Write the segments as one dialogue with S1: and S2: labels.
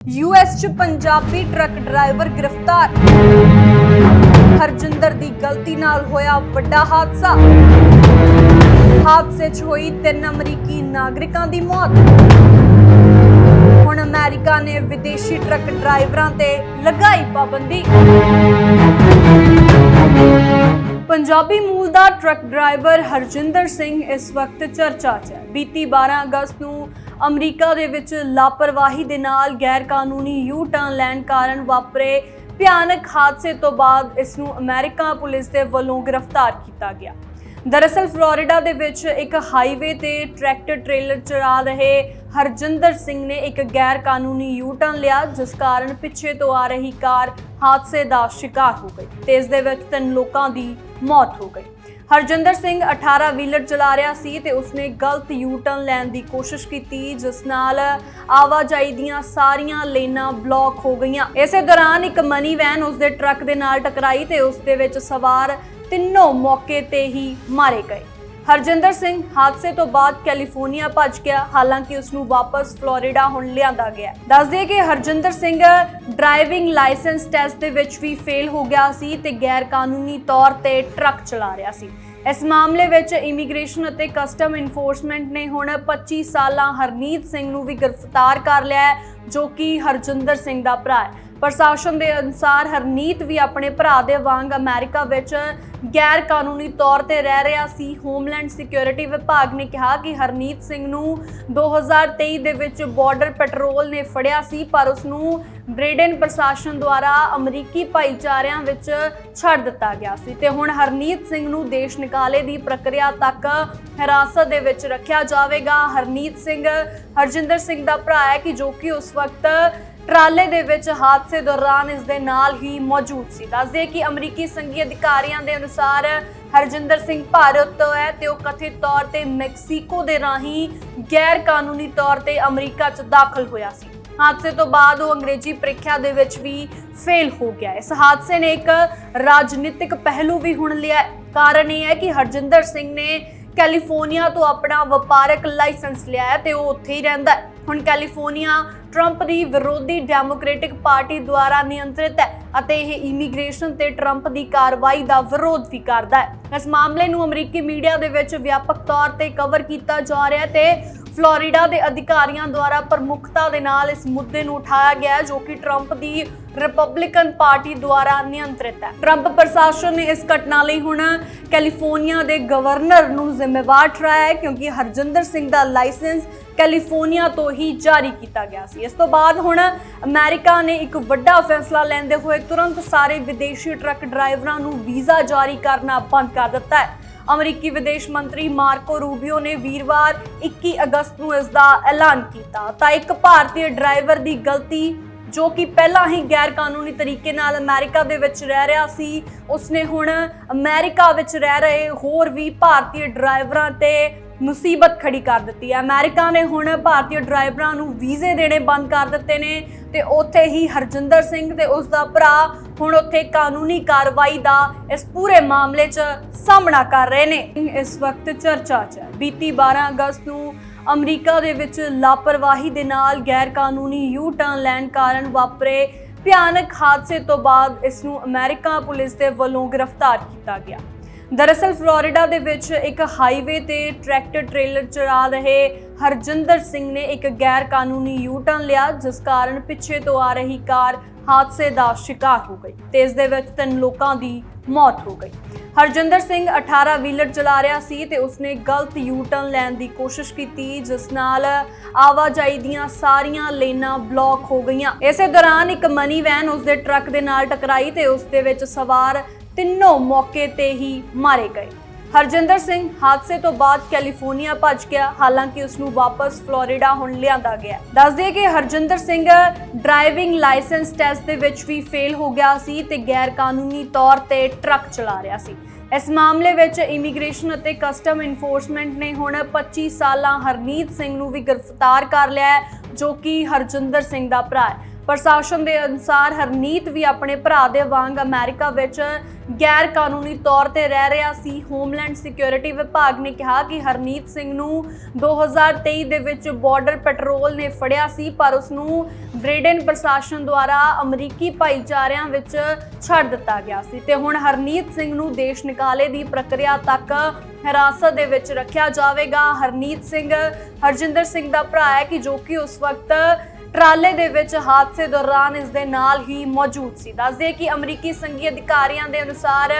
S1: US 'ਚ Punjabi truck driver ਗ੍ਰਿਫਤਾਰ। ਹਰਜਿੰਦਰ ਦੀ ਗਲਤੀ ਨਾਲ ਹੋਇਆ ਵੱਡਾ ਹਾਦਸਾ। ਹਾਦਸੇ 'ਚ ਹੋਈ ਤਿੰਨ ਅਮਰੀਕੀ ਨਾਗਰਿਕਾਂ ਦੀ ਮੌਤ। ਹੁਣ ਅਮਰੀਕਾ ਨੇ ਵਿਦੇਸ਼ੀ ਟਰੱਕ ਡਰਾਈਵਰਾਂ ਤੇ ਲਗਾਈ ਪਾਬੰਦੀ। ਪੰਜਾਬੀ ਮੂਲ ਦਾ ਟਰੱਕ ਡਰਾਈਵਰ ਹਰਜਿੰਦਰ ਸਿੰਘ ਇਸ ਵਕਤ ਚਰਚਾ 'ਚ ਹੈ। ਬੀਤੀ 12 ਅਗਸਤ ਨੂੰ ਅਮਰੀਕਾ ਦੇ ਵਿੱਚ ਲਾਪਰਵਾਹੀ ਦੇ ਨਾਲ ਗੈਰ ਕਾਨੂੰਨੀ ਯੂ ਟਰਨ ਲੈਣ ਕਾਰਨ ਵਾਪਰੇ ਭਿਆਨਕ ਹਾਦਸੇ ਤੋਂ ਬਾਅਦ ਇਸ ਨੂੰ ਅਮਰੀਕਾ ਪੁਲਿਸ ਦੇ ਵੱਲੋਂ ਗ੍ਰਿਫਤਾਰ ਕੀਤਾ ਗਿਆ। ਦਰਅਸਲ, ਫਲੋਰੀਡਾ ਦੇ ਵਿੱਚ ਇੱਕ ਹਾਈਵੇ ਤੇ ਟਰੈਕਟਰ ਟ੍ਰੇਲਰ ਚਲਾ ਰਹੇ ਹਰਜਿੰਦਰ ਸਿੰਘ ਨੇ ਇੱਕ ਗੈਰ ਕਾਨੂੰਨੀ ਯੂ ਟਰਨ ਲਿਆ, ਜਿਸ ਕਾਰਨ ਪਿੱਛੇ ਤੋਂ ਆ ਰਹੀ ਕਾਰ ਹਾਦਸੇ ਦਾ ਸ਼ਿਕਾਰ ਹੋ ਗਈ ਤੇ ਇਸ ਦੇ ਵਿੱਚ ਤਿੰਨ ਲੋਕਾਂ ਦੀ ਮੌਤ ਹੋ ਗਈ। ਹਰਜਿੰਦਰ ਸਿੰਘ 18 ਵੀਲਰ ਚਲਾ ਰਿਹਾ ਸੀ ਤੇ ਉਸਨੇ ਗਲਤ ਯੂ ਟਰਨ ਲੈਣ ਦੀ ਕੋਸ਼ਿਸ਼ ਕੀਤੀ, ਜਿਸ ਨਾਲ ਆਵਾਜਾਈ ਦੀਆਂ ਸਾਰੀਆਂ ਲੇਨਾਂ ਬਲੌਕ ਹੋ ਗਈਆਂ। ਇਸੇ ਦੌਰਾਨ ਇੱਕ ਮਨੀ ਵੈਨ ਉਸਦੇ ਟਰੱਕ ਦੇ ਨਾਲ ਟਕਰਾਈ ਤੇ ਉਸ ਦੇ ਵਿੱਚ ਸਵਾਰ ਤਿੰਨੋਂ ਮੌਕੇ ਤੇ ਹੀ ਮਾਰੇ ਗਏ। ਹਰਜਿੰਦਰ ਸਿੰਘ ਹਾਦਸੇ ਤੋਂ ਬਾਅਦ ਕੈਲੀਫੋਰਨੀਆ ਭੱਜ ਗਿਆ, ਹਾਲਾਂਕਿ ਉਸ ਨੂੰ ਵਾਪਸ ਫਲੋਰੀਡਾ ਹੁਣ ਲਿਆਂਦਾ ਗਿਆ। ਦੱਸ ਦਈਏ ਕਿ Harjinder Singh driving licence test ਦੇ ਵਿੱਚ ਵੀ ਫੇਲ ਹੋ ਗਿਆ ਸੀ ਤੇ ਗੈਰ ਕਾਨੂੰਨੀ ਤੌਰ ਤੇ ਟਰੱਕ ਚਲਾ ਰਿਹਾ ਸੀ। ਇਸ ਮਾਮਲੇ ਵਿੱਚ ਇਮੀਗ੍ਰੇਸ਼ਨ ਅਤੇ ਕਸਟਮ ਇਨਫੋਰਸਮੈਂਟ ਨੇ ਹੁਣ 25 ਸਾਲਾਂ ਹਰਨੀਤ ਸਿੰਘ ਨੂੰ ਵੀ ਗ੍ਰਿਫਤਾਰ ਕਰ ਲਿਆ ਹੈ, ਜੋ ਕਿ ਹਰਜਿੰਦਰ ਸਿੰਘ ਦਾ ਭਰਾ ਹੈ। ਪ੍ਰਸ਼ਾਸਨ ਦੇ ਅਨੁਸਾਰ ਹਰਨੀਤ ਵੀ ਆਪਣੇ ਭਰਾ ਦੇ ਵਾਂਗ ਅਮਰੀਕਾ ਵਿੱਚ ਗੈਰ ਕਾਨੂੰਨੀ ਤੌਰ ਤੇ ਰਹਿ ਰਿਹਾ ਸੀ। ਹੋਮਲੈਂਡ ਸਿਕਿਉਰਿਟੀ ਵਿਭਾਗ ਨੇ ਕਿਹਾ ਕਿ ਹਰਨੀਤ ਸਿੰਘ ਨੂੰ 2023 ਦੇ ਵਿੱਚ ਬਾਰਡਰ ਪੈਟਰੋਲ ਨੇ ਫੜਿਆ ਸੀ, ਪਰ ਉਸ ਨੂੰ ਬ੍ਰਿਟੇਨ ਪ੍ਰਸ਼ਾਸਨ ਦੁਆਰਾ ਅਮਰੀਕੀ ਭਾਈਚਾਰਿਆਂ ਵਿੱਚ ਛੱਡ ਦਿੱਤਾ ਗਿਆ ਸੀ। ਤੇ ਹੁਣ ਹਰਨੀਤ ਸਿੰਘ ਨੂੰ ਦੇਸ਼ ਨਿਕਾਲੇ ਦੀ ਪ੍ਰਕਿਰਿਆ ਤੱਕ ਹਿਰਾਸਤ ਦੇ ਵਿੱਚ ਰੱਖਿਆ ਜਾਵੇਗਾ। ਹਰਨੀਤ ਸਿੰਘ, ਹਰਜਿੰਦਰ ਸਿੰਘ ਦਾ ਭਰਾ ਹੈ ਕਿ ਜੋ ਕਿ ਉਸ ਵਕਤ ਟਰਾਲੇ ਦੇ ਵਿੱਚ ਹਾਦਸੇ ਦੌਰਾਨ ਇਸ ਦੇ ਨਾਲ ਹੀ ਮੌਜੂਦ ਸੀ। ਦੱਸਦੇ ਕਿ ਅਮਰੀਕੀ ਸੰਘੀ ਅਧਿਕਾਰੀਆਂ ਦੇ ਅਨੁਸਾਰ ਹਰਜਿੰਦਰ ਸਿੰਘ ਭਾਰਤ ਤੋਂ ਹੈ ਤੇ ਉਹ ਕਥਿਤ ਤੌਰ ਤੇ ਮੈਕਸੀਕੋ ਦੇ ਰਾਹੀਂ ਗੈਰ ਕਾਨੂੰਨੀ ਤੌਰ ਤੇ ਅਮਰੀਕਾ 'ਚ ਦਾਖਲ ਹੋਇਆ ਸੀ। ਹਾਦਸੇ ਤੋਂ ਬਾਅਦ ਉਹ ਅੰਗਰੇਜ਼ੀ ਪ੍ਰੀਖਿਆ ਦੇ ਵਿੱਚ ਵੀ ਫੇਲ ਹੋ ਗਿਆ। ਇਸ ਹਾਦਸੇ ਨੇ ਇੱਕ ਰਾਜਨੀਤਿਕ ਪਹਿਲੂ ਵੀ ਹੁਣ ਲਿਆ ਕਾਰਨ ਇਹ ਹੈ ਕਿ ਹਰਜਿੰਦਰ ਸਿੰਘ ਨੇ ਕੈਲੀਫੋਰਨੀਆ ਤੋਂ ਆਪਣਾ ਵਪਾਰਕ ਲਾਇਸੈਂਸ ਲਿਆ ਹੈ ਤੇ ਉਹ ਉੱਥੇ ਹੀ ਰਹਿੰਦਾ ਹੁਣ ਕੈਲੀਫੋਰਨੀਆ ਟਰੰਪ ਦੀ ਵਿਰੋਧੀ ਡੈਮੋਕ੍ਰੈਟਿਕ ਪਾਰਟੀ ਦੁਆਰਾ ਨਿਯੰਤਰਿਤ ਹੈ ਅਤੇ ਇਹ ਇਮੀਗ੍ਰੇਸ਼ਨ ਤੇ ਟਰੰਪ ਦੀ ਕਾਰਵਾਈ ਦਾ ਵਿਰੋਧ ਵੀ ਕਰਦਾ ਹੈ। ਇਸ ਮਾਮਲੇ ਨੂੰ ਅਮਰੀਕੀ ਮੀਡੀਆ ਦੇ ਵਿੱਚ ਵਿਆਪਕ ਤੌਰ ਤੇ ਕਵਰ ਕੀਤਾ ਜਾ ਰਿਹਾ ਹੈ ਤੇ ਫਲੋਰੀਡਾ ਦੇ ਅਧਿਕਾਰੀਆਂ ਦੁਆਰਾ ਪ੍ਰਮੁੱਖਤਾ ਦੇ ਨਾਲ ਇਸ ਮੁੱਦੇ ਨੂੰ ਉਠਾਇਆ ਗਿਆ ਜੋ ਕਿ ਟਰੰਪ ਦੀ ਰਿਪਬਲਿਕਨ ਪਾਰਟੀ ਦੁਆਰਾ ਨਿਯੰਤਰਿਤ ਹੈ। ਟਰੰਪ ਪ੍ਰਸ਼ਾਸਨ ਨੇ ਇਸ ਘਟਨਾ ਲਈ ਹੁਣ ਕੈਲੀਫੋਰਨੀਆ ਦੇ ਗਵਰਨਰ ਨੂੰ ਜ਼ਿੰਮੇਵਾਰ ਠਹਿਰਾਇਆ ਹੈ, ਕਿਉਂਕਿ ਹਰਜਿੰਦਰ ਸਿੰਘ ਦਾ ਲਾਇਸੈਂਸ ਕੈਲੀਫੋਰਨੀਆ ਤੋਂ ਹੀ ਜਾਰੀ ਕੀਤਾ ਗਿਆ ਸੀ। ਇਸ ਤੋਂ ਬਾਅਦ ਹੁਣ ਅਮਰੀਕਾ ਨੇ ਇੱਕ ਵੱਡਾ ਫੈਸਲਾ ਲੈਂਦੇ ਹੋਏ ਤੁਰੰਤ ਸਾਰੇ ਵਿਦੇਸ਼ੀ ਟਰੱਕ ਡਰਾਈਵਰਾਂ ਨੂੰ ਵੀਜ਼ਾ ਜਾਰੀ ਕਰਨਾ ਬੰਦ ਕਰ ਦਿੱਤਾ ਹੈ। ਅਮਰੀਕੀ ਵਿਦੇਸ਼ ਮੰਤਰੀ ਮਾਰਕੋ ਰੂਬੀਓ ਨੇ ਵੀਰਵਾਰ 21 ਅਗਸਤ ਨੂੰ ਇਸ ਦਾ ਐਲਾਨ ਕੀਤਾ। ਤਾਂ ਇੱਕ ਭਾਰਤੀ ਡਰਾਈਵਰ ਦੀ ਗਲਤੀ, ਜੋ ਕਿ ਪਹਿਲਾਂ ਹੀ ਗੈਰ ਕਾਨੂੰਨੀ ਤਰੀਕੇ ਨਾਲ ਅਮਰੀਕਾ ਦੇ ਵਿੱਚ ਰਹਿ ਰਿਹਾ ਸੀ, ਉਸਨੇ ਹੁਣ ਅਮਰੀਕਾ ਵਿੱਚ ਰਹਿ ਰਹੇ ਹੋਰ ਵੀ ਭਾਰਤੀ ਡਰਾਈਵਰਾਂ ਤੇ ਮੁਸੀਬਤ ਖੜੀ ਕਰ ਦਿੱਤੀ ਹੈ। ਅਮਰੀਕਾ ਨੇ ਹੁਣ ਭਾਰਤੀ ਡਰਾਈਵਰਾਂ ਨੂੰ ਵੀਜ਼ੇ ਦੇਣੇ ਬੰਦ ਕਰ ਦਿੱਤੇ ਨੇ ਤੇ ਉੱਥੇ ਹੀ ਹਰਜਿੰਦਰ ਸਿੰਘ ਤੇ ਉਸ ਦਾ ਭਰਾ ਹੁਣ ਉੱਥੇ ਕਾਨੂੰਨੀ ਕਾਰਵਾਈ ਦਾ ਇਸ ਪੂਰੇ ਮਾਮਲੇ 'ਚ ਸਾਹਮਣਾ ਕਰ ਰਹੇ ਨੇ। ਇਸ ਵਕਤ ਚਰਚਾ 'ਚ ਬੀਤੀ 12 ਅਗਸਤ ਨੂੰ ਅਮਰੀਕਾ ਦੇ ਵਿੱਚ ਲਾਪਰਵਾਹੀ ਦੇ ਨਾਲ ਗੈਰ ਕਾਨੂੰਨੀ ਯੂ ਟਰਨ ਲੈਣ ਕਾਰਨ ਵਾਪਰੇ ਭਿਆਨਕ ਹਾਦਸੇ ਤੋਂ ਬਾਅਦ ਇਸ ਨੂੰ ਅਮਰੀਕਾ ਪੁਲਿਸ ਦੇ ਵੱਲੋਂ ਗ੍ਰਿਫਤਾਰ ਕੀਤਾ ਗਿਆ। ਦਰਅਸਲ ਫਲੋਰੀਡਾ ਦੇ ਵਿੱਚ ਇੱਕ ਹਾਈਵੇ ਤੇ ਟਰੈਕਟਰ ਟ੍ਰੇਲਰ ਚਲਾ ਰਹੇ ਹਰਜਿੰਦਰ ਸਿੰਘ ਨੇ ਇੱਕ ਗੈਰ ਕਾਨੂੰਨੀ ਯੂ ਟਰਨ ਲਿਆ, ਜਿਸ ਕਾਰਨ ਪਿੱਛੇ ਤੋਂ ਆ ਰਹੀ ਕਾਰ ਹਾਦਸੇ ਦਾ ਸ਼ਿਕਾਰ ਹੋ ਗਈ। ਤੇ ਇਸ ਦੇ ਵਿੱਚ ਤਿੰਨ ਲੋਕਾਂ ਦੀ ਮੌਤ ਹੋ ਗਈ। ਹਰਜਿੰਦਰ ਸਿੰਘ 18 ਵੀਲਰ ਚਲਾ ਰਿਹਾ ਸੀ ਤੇ ਉਸਨੇ ਗਲਤ ਯੂ ਟਰਨ ਲੈਣ ਦੀ ਕੋਸ਼ਿਸ਼ ਕੀਤੀ, ਜਿਸ ਨਾਲ ਆਵਾਜਾਈ ਦੀਆਂ ਸਾਰੀਆਂ ਲੇਨਾਂ ਬਲੌਕ ਹੋ ਗਈਆਂ। ਇਸੇ ਦੌਰਾਨ ਇੱਕ ਮਨੀ ਵੈਨ ਉਸਦੇ ਟਰੱਕ ਦੇ ਨਾਲ ਟਕਰਾਈ ਤੇ ਉਸ ਦੇ ਵਿੱਚ ਸਵਾਰ ਤਿੰਨੋਂ ਮੌਕੇ ਤੇ ਹੀ ਮਾਰੇ ਗਏ। ਹਰਜਿੰਦਰ ਸਿੰਘ ਹਾਦਸੇ ਤੋਂ ਬਾਅਦ ਕੈਲੀਫੋਰਨੀਆ ਭੱਜ ਗਿਆ। ਹਾਲਾਂਕਿ ਉਸ ਨੂੰ ਵਾਪਸ ਫਲੋਰੀਡਾ ਹੁਣ ਲਿਆਂਦਾ ਗਿਆ। ਦੱਸ ਦਈਏ ਕਿ Harjinder Singh driving licence test ਦੇ ਵਿੱਚ ਵੀ ਫੇਲ ਹੋ ਗਿਆ ਸੀ ਤੇ ਗੈਰ ਕਾਨੂੰਨੀ ਤੌਰ ਤੇ ਟਰੱਕ ਚਲਾ ਰਿਹਾ ਸੀ। ਇਸ ਮਾਮਲੇ ਵਿੱਚ ਇਮੀਗ੍ਰੇਸ਼ਨ ਅਤੇ ਕਸਟਮ ਇਨਫੋਰਸਮੈਂਟ ਨੇ ਹੁਣ 25 ਸਾਲਾਂ ਹਰਨੀਤ ਸਿੰਘ ਨੂੰ ਵੀ ਗ੍ਰਿਫਤਾਰ ਕਰ ਲਿਆ ਹੈ, ਜੋ ਕਿ ਹਰਜਿੰਦਰ ਸਿੰਘ ਦਾ ਭਰਾ ਹੈ। ਪ੍ਰਸ਼ਾਸਨ ਦੇ ਅਨੁਸਾਰ ਹਰਨੀਤ ਵੀ ਆਪਣੇ ਭਰਾ ਦੇ ਵਾਂਗ ਅਮਰੀਕਾ ਵਿੱਚ ਗੈਰ ਕਾਨੂੰਨੀ ਤੌਰ ਤੇ ਰਹਿ ਰਿਹਾ ਸੀ। ਹੋਮਲੈਂਡ ਸਿਕਿਉਰਿਟੀ ਵਿਭਾਗ ਨੇ ਕਿਹਾ ਕਿ ਹਰਨੀਤ ਸਿੰਘ ਨੂੰ 2023 ਦੇ ਵਿੱਚ ਬਾਰਡਰ ਪੈਟਰੋਲ ਨੇ ਫੜਿਆ ਸੀ, ਪਰ ਉਸ ਨੂੰ ਬ੍ਰਿਟੇਨ ਪ੍ਰਸ਼ਾਸਨ ਦੁਆਰਾ ਅਮਰੀਕੀ ਭਾਈਚਾਰਿਆਂ ਵਿੱਚ ਛੱਡ ਦਿੱਤਾ ਗਿਆ ਸੀ। ਤੇ ਹੁਣ ਹਰਨੀਤ ਸਿੰਘ ਨੂੰ ਦੇਸ਼ ਨਿਕਾਲੇ ਦੀ ਪ੍ਰਕਿਰਿਆ ਤੱਕ ਹਿਰਾਸਤ ਦੇ ਵਿੱਚ ਰੱਖਿਆ ਜਾਵੇਗਾ। ਹਰਨੀਤ ਸਿੰਘ, ਹਰਜਿੰਦਰ ਸਿੰਘ ਦਾ ਭਰਾ ਹੈ ਕਿ ਜੋ ਕਿ ਉਸ ਵਕਤ ਟਰਾਲੇ ਦੇ ਵਿੱਚ ਹਾਦਸੇ ਦੌਰਾਨ ਇਸ ਦੇ ਨਾਲ ਹੀ ਮੌਜੂਦ ਸੀ। ਦੱਸਦੇ ਕਿ ਅਮਰੀਕੀ ਸੰਘੀ ਅਧਿਕਾਰੀਆਂ ਦੇ ਅਨੁਸਾਰ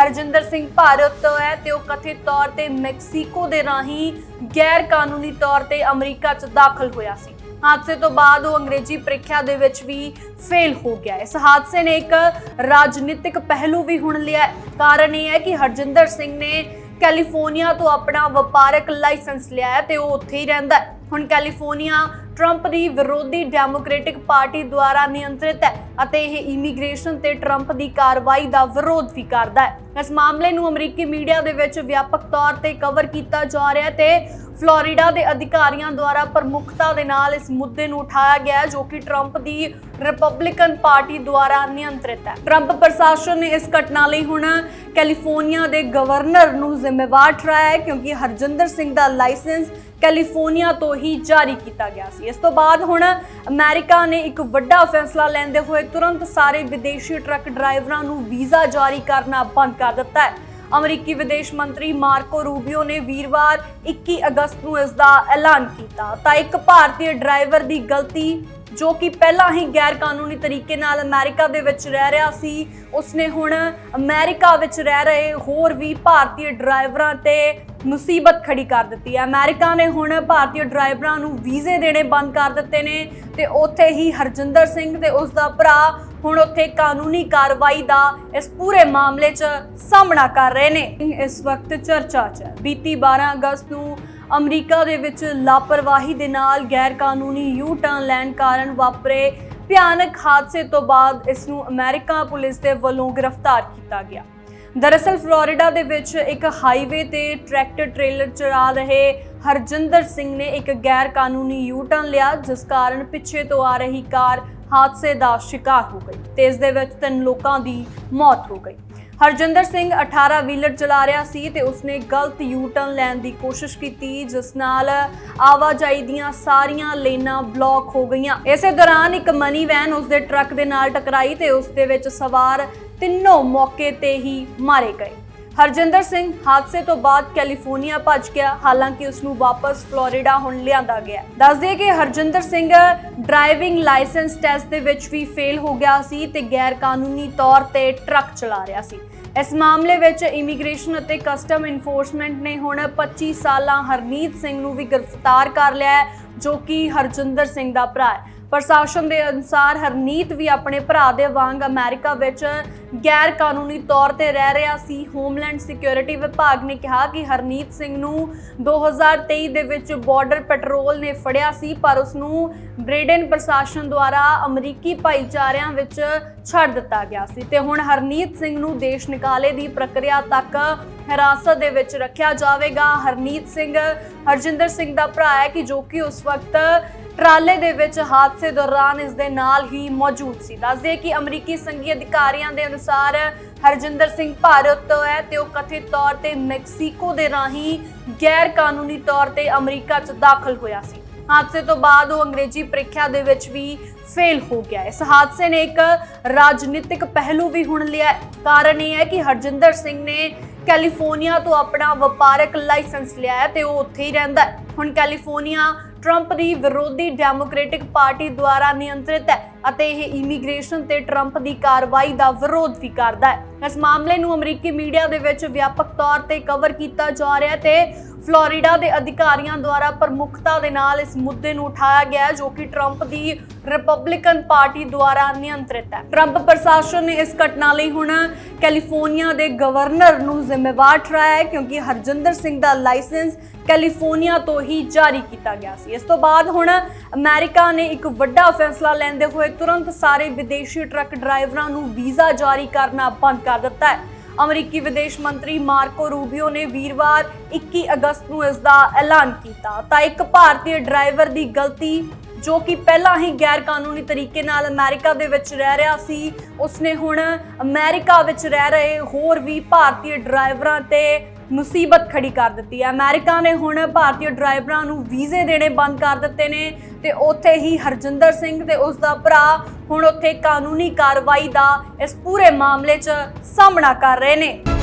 S1: ਹਰਜਿੰਦਰ ਸਿੰਘ ਭਾਰਤ ਤੋਂ ਹੈ ਤੇ ਉਹ ਕਥਿਤ ਤੌਰ ਤੇ ਮੈਕਸੀਕੋ ਦੇ ਰਾਹੀਂ ਗੈਰ ਕਾਨੂੰਨੀ ਤੌਰ ਤੇ ਅਮਰੀਕਾ 'ਚ ਦਾਖਲ ਹੋਇਆ ਸੀ। ਹਾਦਸੇ ਤੋਂ ਬਾਅਦ ਉਹ ਅੰਗਰੇਜ਼ੀ ਪ੍ਰੀਖਿਆ ਦੇ ਵਿੱਚ ਵੀ ਫੇਲ ਹੋ ਗਿਆ ਇਸ ਹਾਦਸੇ ਨੇ ਇੱਕ ਰਾਜਨੀਤਿਕ ਪਹਿਲੂ ਵੀ ਹੁਣ ਲਿਆ ਕਾਰਨ ਇਹ ਹੈ ਕਿ ਹਰਜਿੰਦਰ ਸਿੰਘ ਨੇ ਕੈਲੀਫੋਰਨੀਆ ਤੋਂ ਆਪਣਾ ਵਪਾਰਕ ਲਾਇਸੈਂਸ ਲਿਆ ਹੈ ਤੇ ਉਹ ਉੱਥੇ ਹੀ ਰਹਿੰਦਾ ਹੁਣ ਕੈਲੀਫੋਰਨੀਆ ਟਰੰਪ ਦੀ ਵਿਰੋਧੀ ਡੈਮੋਕ੍ਰੈਟਿਕ ਪਾਰਟੀ ਦੁਆਰਾ ਨਿਯੰਤਰਿਤ ਹੈ ਅਤੇ ਇਹ ਇਮੀਗ੍ਰੇਸ਼ਨ ਤੇ ਟਰੰਪ ਦੀ ਕਾਰਵਾਈ ਦਾ ਵਿਰੋਧ ਵੀ ਕਰਦਾ ਹੈ। ਇਸ ਮਾਮਲੇ ਨੂੰ ਅਮਰੀਕੀ ਮੀਡੀਆ ਦੇ ਵਿੱਚ ਵਿਆਪਕ ਤੌਰ ਤੇ ਕਵਰ ਕੀਤਾ ਜਾ ਰਿਹਾ ਹੈ ਤੇ ਫਲੋਰੀਡਾ ਦੇ ਅਧਿਕਾਰੀਆਂ ਦੁਆਰਾ ਪ੍ਰਮੁੱਖਤਾ ਦੇ ਨਾਲ ਇਸ ਮੁੱਦੇ ਨੂੰ ਉਠਾਇਆ ਗਿਆ ਜੋ ਕਿ ਟਰੰਪ ਦੀ ਰਿਪਬਲਿਕਨ ਪਾਰਟੀ ਦੁਆਰਾ ਨਿਯੰਤਰਿਤ ਹੈ। ਟਰੰਪ ਪ੍ਰਸ਼ਾਸਨ ਨੇ ਇਸ ਘਟਨਾ ਲਈ ਹੁਣ ਕੈਲੀਫੋਰਨੀਆ ਦੇ ਗਵਰਨਰ ਨੂੰ ਜ਼ਿੰਮੇਵਾਰ ਠਹਿਰਾਇਆ ਹੈ, ਕਿਉਂਕਿ ਹਰਜਿੰਦਰ ਸਿੰਘ ਦਾ ਲਾਇਸੈਂਸ ਕੈਲੀਫੋਰਨੀਆ ਤੋਂ ਹੀ ਜਾਰੀ ਕੀਤਾ ਗਿਆ ਸੀ। ਇਸ ਤੋਂ ਬਾਅਦ ਹੁਣ ਅਮਰੀਕਾ ਨੇ ਇੱਕ ਵੱਡਾ ਫੈਸਲਾ ਲੈਂਦੇ ਹੋਏ ਤੁਰੰਤ ਸਾਰੇ ਵਿਦੇਸ਼ੀ ਟਰੱਕ ਡਰਾਈਵਰਾਂ ਨੂੰ ਵੀਜ਼ਾ ਜਾਰੀ ਕਰਨਾ ਬੰਦ ਕਰ ਦਿੱਤਾ ਹੈ। ਅਮਰੀਕੀ ਵਿਦੇਸ਼ ਮੰਤਰੀ ਮਾਰਕੋ ਰੂਬੀਓ ਨੇ ਵੀਰਵਾਰ 21 ਅਗਸਤ ਨੂੰ ਇਸ ਦਾ ਐਲਾਨ ਕੀਤਾ। ਤਾਂ ਇੱਕ ਭਾਰਤੀ ਡਰਾਈਵਰ ਦੀ ਗਲਤੀ, ਜੋ ਕਿ ਪਹਿਲਾਂ ਹੀ ਗੈਰ ਕਾਨੂੰਨੀ ਤਰੀਕੇ ਨਾਲ ਅਮਰੀਕਾ ਦੇ ਵਿੱਚ ਰਹਿ ਰਿਹਾ ਸੀ, ਉਸਨੇ ਹੁਣ ਅਮਰੀਕਾ ਵਿੱਚ ਰਹਿ ਰਹੇ ਹੋਰ ਵੀ ਭਾਰਤੀ ਡਰਾਈਵਰਾਂ ਤੇ ਮੁਸੀਬਤ ਖੜੀ ਕਰ ਦਿੱਤੀ ਹੈ। ਅਮਰੀਕਾ ਨੇ ਹੁਣ ਭਾਰਤੀ ਡਰਾਈਵਰਾਂ ਨੂੰ ਵੀਜ਼ੇ ਦੇਣੇ ਬੰਦ ਕਰ ਦਿੱਤੇ ਨੇ ਤੇ ਉੱਥੇ ਹੀ ਹਰਜਿੰਦਰ ਸਿੰਘ ਤੇ ਉਸ ਦਾ ਭਰਾ ਹੁਣ ਉੱਥੇ ਕਾਨੂੰਨੀ ਕਾਰਵਾਈ ਦਾ ਇਸ ਪੂਰੇ ਮਾਮਲੇ 'ਚ ਸਾਹਮਣਾ ਕਰ ਰਹੇ ਨੇ। ਇਸ ਵਕਤ ਚਰਚਾ 'ਚ ਬੀਤੀ 12 ਅਗਸਤ ਨੂੰ ਅਮਰੀਕਾ ਦੇ ਵਿੱਚ ਲਾਪਰਵਾਹੀ ਦੇ ਨਾਲ ਗੈਰ ਕਾਨੂੰਨੀ ਯੂ ਟਰਨ ਲੈਣ ਕਾਰਨ ਵਾਪਰੇ ਭਿਆਨਕ ਹਾਦਸੇ ਤੋਂ ਬਾਅਦ ਇਸ ਨੂੰ ਅਮਰੀਕਾ ਪੁਲਿਸ ਦੇ ਵੱਲੋਂ ਗ੍ਰਿਫਤਾਰ ਕੀਤਾ ਗਿਆ। ਦਰਅਸਲ ਫਲੋਰੀਡਾ ਦੇ ਵਿੱਚ ਇੱਕ ਹਾਈਵੇ ਤੇ ਟਰੈਕਟਰ ਟ੍ਰੇਲਰ ਚਲਾ ਰਹੇ ਹਰਜਿੰਦਰ ਸਿੰਘ ਨੇ ਇੱਕ ਗੈਰ ਕਾਨੂੰਨੀ ਯੂ ਟਰਨ ਲਿਆ, ਜਿਸ ਕਾਰਨ ਪਿੱਛੇ ਤੋਂ ਆ ਰਹੀ ਕਾਰ ਹਾਦਸੇ ਦਾ ਸ਼ਿਕਾਰ ਹੋ ਗਈ। ਤੇ ਇਸ ਦੇ ਵਿੱਚ ਤਿੰਨ ਲੋਕਾਂ ਦੀ ਮੌਤ ਹੋ ਗਈ। ਹਰਜਿੰਦਰ ਸਿੰਘ 18 ਵੀਲਰ ਚਲਾ ਰਿਹਾ ਸੀ ਤੇ ਉਸਨੇ ਗਲਤ ਯੂ ਟਰਨ ਲੈਣ ਦੀ ਕੋਸ਼ਿਸ਼ ਕੀਤੀ, ਜਿਸ ਨਾਲ ਆਵਾਜਾਈ ਦੀਆਂ ਸਾਰੀਆਂ ਲੇਨਾਂ ਬਲੌਕ ਹੋ ਗਈਆਂ। ਇਸੇ ਦੌਰਾਨ ਇੱਕ ਮਨੀ ਵੈਨ ਉਸਦੇ ਟਰੱਕ ਦੇ ਨਾਲ ਟਕਰਾਈ ਤੇ ਉਸ ਦੇ ਵਿੱਚ ਸਵਾਰ ਤਿੰਨੋਂ ਮੌਕੇ ਤੇ ਹੀ ਮਾਰੇ ਗਏ। ਹਰਜਿੰਦਰ ਸਿੰਘ ਹਾਦਸੇ ਤੋਂ ਬਾਅਦ ਕੈਲੀਫੋਰਨੀਆ ਭੱਜ ਗਿਆ। ਹਾਲਾਂਕਿ ਉਸ ਨੂੰ ਵਾਪਸ ਫਲੋਰੀਡਾ ਹੁਣ ਲਿਆਂਦਾ ਗਿਆ। ਦੱਸ ਦਈਏ ਕਿ Harjinder Singh driving licence test ਦੇ ਵਿੱਚ ਵੀ ਫੇਲ ਹੋ ਗਿਆ ਸੀ ਤੇ ਗੈਰ ਕਾਨੂੰਨੀ ਤੌਰ ਤੇ ਟਰੱਕ ਚਲਾ ਰਿਹਾ ਸੀ। ਇਸ ਮਾਮਲੇ ਵਿੱਚ ਇਮੀਗ੍ਰੇਸ਼ਨ ਅਤੇ ਕਸਟਮ ਇਨਫੋਰਸਮੈਂਟ ਨੇ ਹੁਣ 25 ਸਾਲਾਂ ਹਰਨੀਤ ਸਿੰਘ ਨੂੰ ਵੀ ਗ੍ਰਿਫਤਾਰ ਕਰ ਲਿਆ ਜੋ ਕਿ ਹਰਜਿੰਦਰ ਸਿੰਘ ਦਾ ਭਰਾ ਹੈ। ਪ੍ਰਸ਼ਾਸਨ ਦੇ ਅਨੁਸਾਰ ਹਰਨੀਤ ਵੀ ਆਪਣੇ ਭਰਾ ਦੇ ਵਾਂਗ ਅਮਰੀਕਾ ਵਿੱਚ ਗੈਰ ਕਾਨੂੰਨੀ ਤੌਰ ਤੇ ਰਹਿ ਰਿਹਾ ਸੀ। ਹੋਮਲੈਂਡ ਸਿਕਿਉਰਿਟੀ ਵਿਭਾਗ ਨੇ ਕਿਹਾ ਕਿ ਹਰਨੀਤ ਸਿੰਘ ਨੂੰ 2023 ਦੇ ਵਿੱਚ ਬਾਰਡਰ ਪੈਟਰੋਲ ਨੇ ਫੜਿਆ ਸੀ, ਪਰ ਉਸ ਨੂੰ ਬ੍ਰਿਟੇਨ ਪ੍ਰਸ਼ਾਸਨ ਦੁਆਰਾ ਅਮਰੀਕੀ ਭਾਈਚਾਰਿਆਂ ਵਿੱਚ ਛੱਡ ਦਿੱਤਾ ਗਿਆ ਸੀ ਤੇ ਹੁਣ ਹਰਨੀਤ ਸਿੰਘ ਨੂੰ ਦੇਸ਼ ਨਿਕਾਲੇ ਦੀ ਪ੍ਰਕਿਰਿਆ ਤੱਕ ਹਿਰਾਸਤ ਦੇ ਵਿੱਚ ਰੱਖਿਆ ਜਾਵੇਗਾ। ਹਰਨੀਤ ਸਿੰਘ, ਹਰਜਿੰਦਰ ਸਿੰਘ ਦਾ ਭਰਾ ਹੈ ਕਿ ਜੋ ਕਿ ਉਸ ਵਕਤ ਟਰਾਲੇ ਦੇ ਵਿੱਚ ਹਾਦਸੇ ਦੌਰਾਨ ਇਸ ਦੇ ਨਾਲ ਹੀ ਮੌਜੂਦ ਸੀ। ਦੱਸਦੇ ਕਿ ਅਮਰੀਕੀ ਸੰਘੀ ਅਧਿਕਾਰੀਆਂ ਦੇ ਅਨੁਸਾਰ ਹਰਜਿੰਦਰ ਸਿੰਘ ਭਾਰਤ ਤੋਂ ਹੈ ਤੇ ਉਹ ਕਥਿਤ ਤੌਰ ਤੇ ਮੈਕਸੀਕੋ ਦੇ ਰਾਹੀਂ ਗੈਰ ਕਾਨੂੰਨੀ ਤੌਰ ਤੇ ਅਮਰੀਕਾ 'ਚ ਦਾਖਲ ਹੋਇਆ ਸੀ। ਹਾਦਸੇ ਤੋਂ ਬਾਅਦ ਉਹ ਅੰਗਰੇਜ਼ੀ ਪ੍ਰੀਖਿਆ ਦੇ ਵਿੱਚ ਵੀ ਫੇਲ ਹੋ ਗਿਆ ਇਸ ਹਾਦਸੇ ਨੇ ਇੱਕ ਰਾਜਨੀਤਿਕ ਪਹਿਲੂ ਵੀ ਹੁਣ ਲਿਆ ਕਾਰਨ ਇਹ ਹੈ ਕਿ ਹਰਜਿੰਦਰ ਸਿੰਘ ਨੇ ਕੈਲੀਫੋਰਨੀਆ ਤੋਂ ਆਪਣਾ ਵਪਾਰਕ ਲਾਇਸੈਂਸ ਲਿਆ ਹੈ ਤੇ ਉਹ ਉੱਥੇ ਹੀ ਰਹਿੰਦਾ ਹੈ। ਹੁਣ ਕੈਲੀਫੋਰਨੀਆ ਟਰੰਪ ਦੀ ਵਿਰੋਧੀ ਡੈਮੋਕ੍ਰੈਟਿਕ ਪਾਰਟੀ ਦੁਆਰਾ ਨਿਯੰਤਰਿਤ ਹੈ ਅਤੇ ਇਹ ਇਮੀਗ੍ਰੇਸ਼ਨ ਤੇ ਟਰੰਪ ਦੀ ਕਾਰਵਾਈ ਦਾ ਵਿਰੋਧ ਵੀ ਕਰਦਾ ਹੈ। ਇਸ ਮਾਮਲੇ ਨੂੰ ਅਮਰੀਕੀ ਮੀਡੀਆ ਦੇ ਵਿੱਚ ਵਿਆਪਕ ਤੌਰ ਤੇ ਕਵਰ ਕੀਤਾ ਜਾ ਰਿਹਾ ਤੇ ਫਲੋਰੀਡਾ ਦੇ ਅਧਿਕਾਰੀਆਂ ਦੁਆਰਾ ਪ੍ਰਮੁੱਖਤਾ ਦੇ ਨਾਲ ਇਸ ਮੁੱਦੇ ਨੂੰ ਉਠਾਇਆ ਗਿਆ ਜੋ ਕਿ ਟਰੰਪ ਦੀ ਰਿਪਬਲਿਕਨ ਪਾਰਟੀ ਦੁਆਰਾ ਨਿਯੰਤਰਿਤ ਹੈ। ਟਰੰਪ ਪ੍ਰਸ਼ਾਸਨ ਨੇ ਇਸ ਘਟਨਾ ਲਈ ਹੁਣ ਕੈਲੀਫੋਰਨੀਆ ਦੇ ਗਵਰਨਰ ਨੂੰ ਜ਼ਿੰਮੇਵਾਰ ਠਹਿਰਾਇਆ ਹੈ, ਕਿਉਂਕਿ ਹਰਜਿੰਦਰ ਸਿੰਘ ਦਾ ਲਾਇਸੈਂਸ ਕੈਲੀਫੋਰਨੀਆ ਤੋਂ ਹੀ ਜਾਰੀ ਕੀਤਾ ਗਿਆ ਸੀ। ਇਸ ਤੋਂ ਬਾਅਦ ਹੁਣ ਅਮਰੀਕਾ ਨੇ ਇੱਕ ਵੱਡਾ ਫੈਸਲਾ ਲੈਂਦੇ ਹੋਏ ਤੁਰੰਤ ਸਾਰੇ ਵਿਦੇਸ਼ੀ ਟਰੱਕ ਡਰਾਈਵਰਾਂ ਨੂੰ ਵੀਜ਼ਾ ਜਾਰੀ ਕਰਨਾ ਬੰਦ ਕਰ ਦਿੱਤਾ ਹੈ। ਅਮਰੀਕੀ ਵਿਦੇਸ਼ ਮੰਤਰੀ ਮਾਰਕੋ ਰੂਬੀਓ ਨੇ ਵੀਰਵਾਰ 21 ਅਗਸਤ ਨੂੰ ਇਸ ਦਾ ਐਲਾਨ ਕੀਤਾ। ਤਾਂ ਇੱਕ ਭਾਰਤੀ ਡਰਾਈਵਰ ਦੀ ਗਲਤੀ, ਜੋ ਕਿ ਪਹਿਲਾਂ ਹੀ ਗੈਰ ਕਾਨੂੰਨੀ ਤਰੀਕੇ ਨਾਲ ਅਮਰੀਕਾ ਦੇ ਵਿੱਚ ਰਹਿ ਰਿਹਾ ਸੀ, ਉਸਨੇ ਹੁਣ ਅਮਰੀਕਾ ਵਿੱਚ ਰਹਿ ਰਹੇ ਹੋਰ ਵੀ ਭਾਰਤੀ ਡਰਾਈਵਰਾਂ ਤੇ ਮੁਸੀਬਤ ਖੜੀ ਕਰ ਦਿੱਤੀ ਹੈ। ਅਮਰੀਕਾ ਨੇ ਹੁਣ ਭਾਰਤੀ ਡਰਾਈਵਰਾਂ ਨੂੰ ਵੀਜ਼ੇ ਦੇਣੇ ਬੰਦ ਕਰ ਦਿੱਤੇ ਨੇ ਤੇ ਉੱਥੇ ਹੀ ਹਰਜਿੰਦਰ ਸਿੰਘ ਤੇ ਉਸ ਦਾ ਭਰਾ ਹੁਣ ਉੱਥੇ ਕਾਨੂੰਨੀ ਕਾਰਵਾਈ ਦਾ ਇਸ ਪੂਰੇ ਮਾਮਲੇ 'ਚ ਸਾਹਮਣਾ ਕਰ ਰਹੇ ਨੇ।